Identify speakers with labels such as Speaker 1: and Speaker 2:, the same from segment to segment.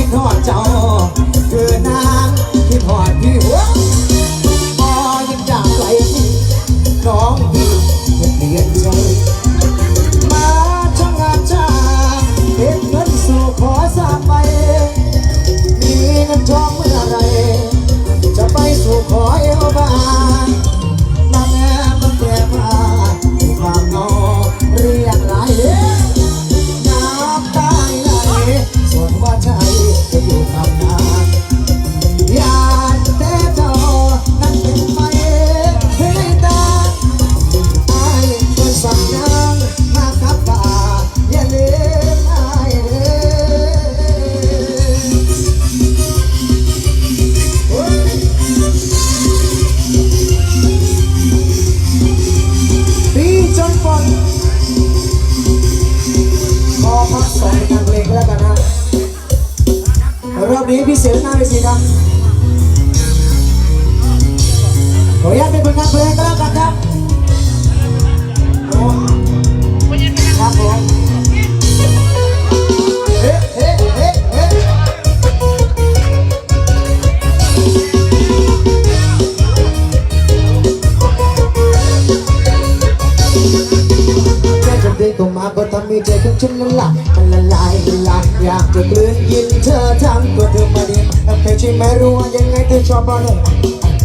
Speaker 1: คิดหอดเจ้าคือนางคิดหอดพี่หัวพอยังจากไกลน้องพี่เปลี่ยนใจมาทำงานจ้าเก็บเงินสู่ขอสางใบมีเงินทองเมื่อไรจะไปสู่ขอเอวบา พี่เสือหน้าเวทีครับขออนุญาตเป็นผลงานเพลงก็แล้วกันครับครับผมเฮ้เฮ้เฮ้เฮ้แค่จะเดินเข้ามาก็ทำให้ใจของฉันละลายละลายละลายอยากจะกลืนกินเธอ ไหมรู้ว่ายังไงเธอชอบอะไร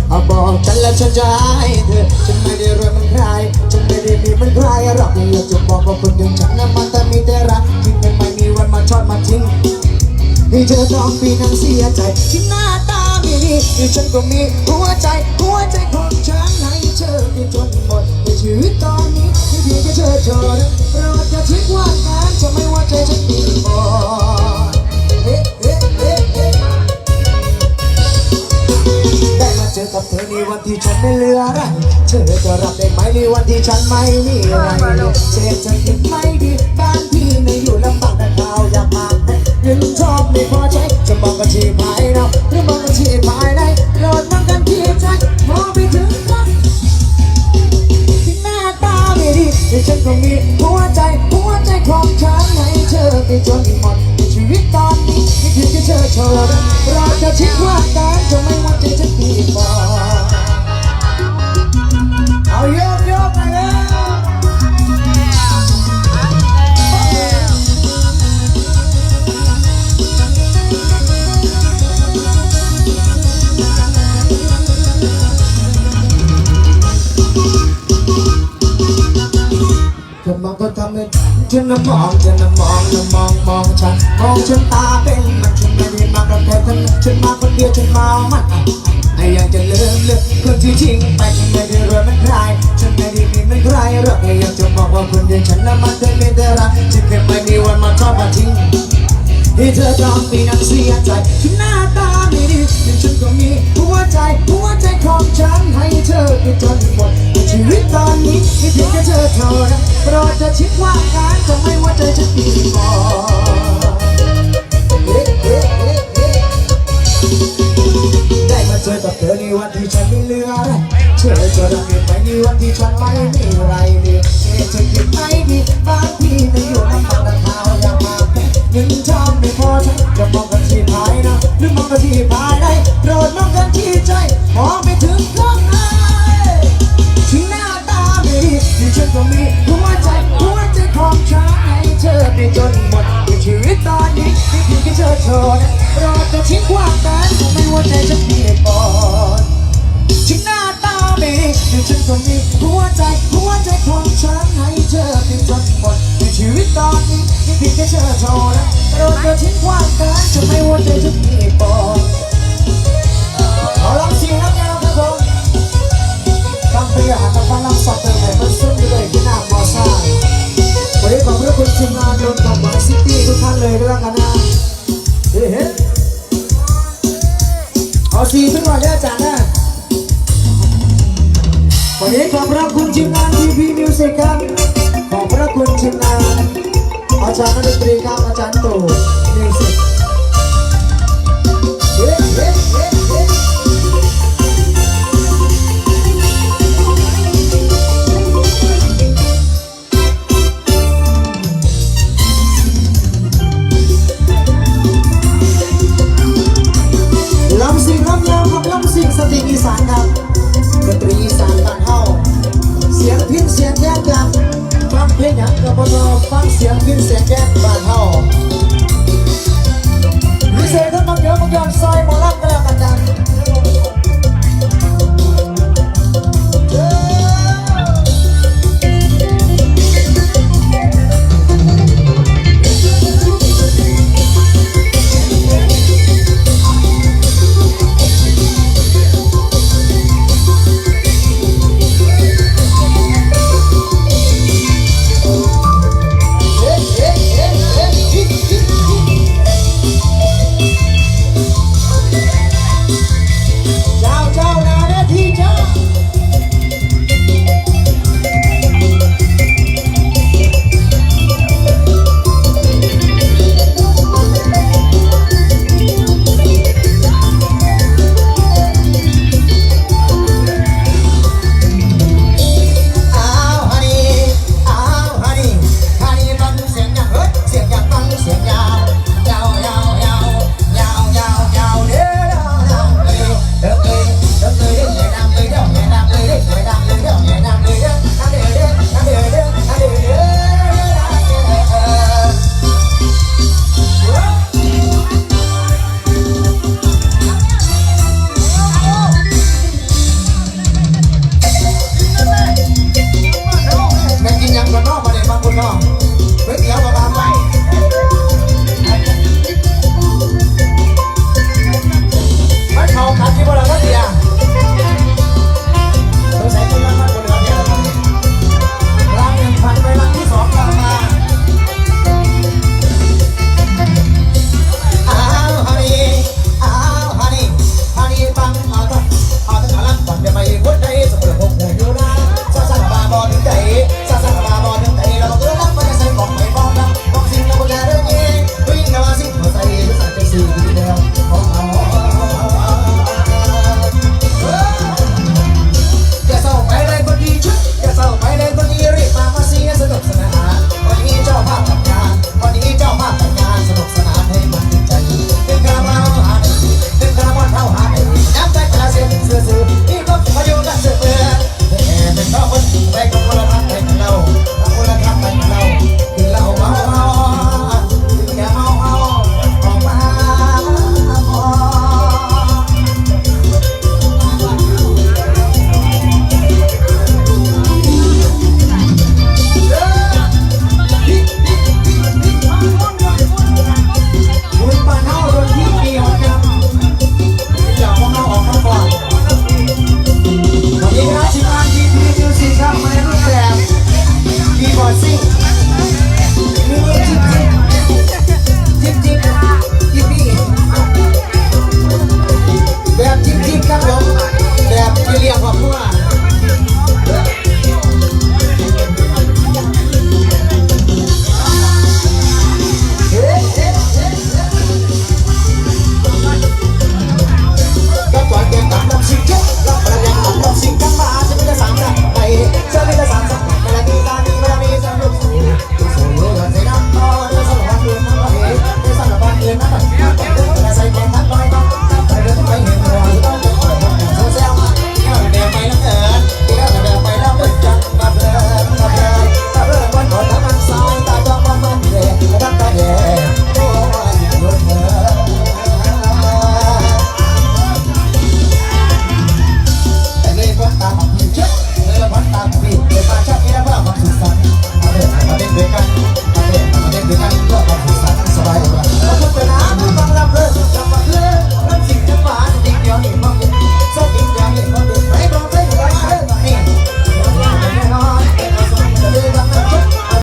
Speaker 1: เอาบอกฉันแล้วฉันจะให้เธอ ฉันไม่ได้รวยมันใคร ฉันไม่ได้มีมันใครหรอกอยากจะบอกว่าคนอย่างฉันนั้นมันแต่มีแต่รักที่ไม่ไม่มีวันมาชอดมาทิ้งให้เธอต้องปีนั้นเสียใจที่หน้าตาไม่ดีที่ฉันก็มีหัวใจ หัวใจของฉันให้เธอไปจนหมดในชีวิตตอนนี้ที่เพียงแค่เธอเท่านั้นโปรอย่าทิ้งว่างานจะไม่ว่าใจฉันดีพอ อกับเธอในวันที่ฉันไม่เหลือเธอจะรับได้ไหมในวันที่ฉันไม่มีอะไรเศรษฐกิจไม่ดีบางทีในอยู่ลำบากแต่เราอยากมาเงินชอบไม่พอใจจะมองกันที่ภายนอกหรือมองกันที่ภายในโหลดมองกันที่ใจพอไปถึงกัที่หน้าตาไม่ดีแต่ฉันก็มีหัวใจหัวใจของฉันให้เธอไปจนหมดชีวิตตอนนี้นี่คือที่เธอโชว์ เธอมองก็ทำให้ฉันน่ะมองฉันน่ะมองน่ะมองมองฉันมองฉันตาเป็นมันฉันไม่ได้มากับใทั้นั้นฉันมาคนเดียวฉันมามันไอ้อยากจะเลิกเลิกคนที่ทิ้งไปฉันไม่ได้รวยมันใครฉันไม่ได้มีมันใครเรอกไอ้อยากจะบอกว่าคนเดียวฉันน่ะมันเดิไม่ได้รักฉันเคยไม่มีวันมาทอดมาทิ้งให้เธอต้องมีน้ำเสียใจฉันหน้าตาไม่ดีแต่ฉันก็มี โประทิ้งความกันจะไม่ว่าใจจะเพียงก่อนขอลองเสียงแล้วกันนะครับผมฟังเพลงหันมาฟังสับเติมให้มันซึ้งเลยที่หน้ามอซ่าวันนี้ขอบคุณทีมงานโดนกับหวานซิตี้ทุกท่านเลยด้วยกันนะเฮ้ยเฮ้ยเอาซีขึ้นมาเยอะจังนะวันนี้ขอบพระคุณทีมงานทีพีมิวสิกครับขอบพระคุณทีมงาน อาจารย์นักดนตรีครับอาจารย์ตู่มิวสิกเฮ้เฮ้เฮ้เฮ้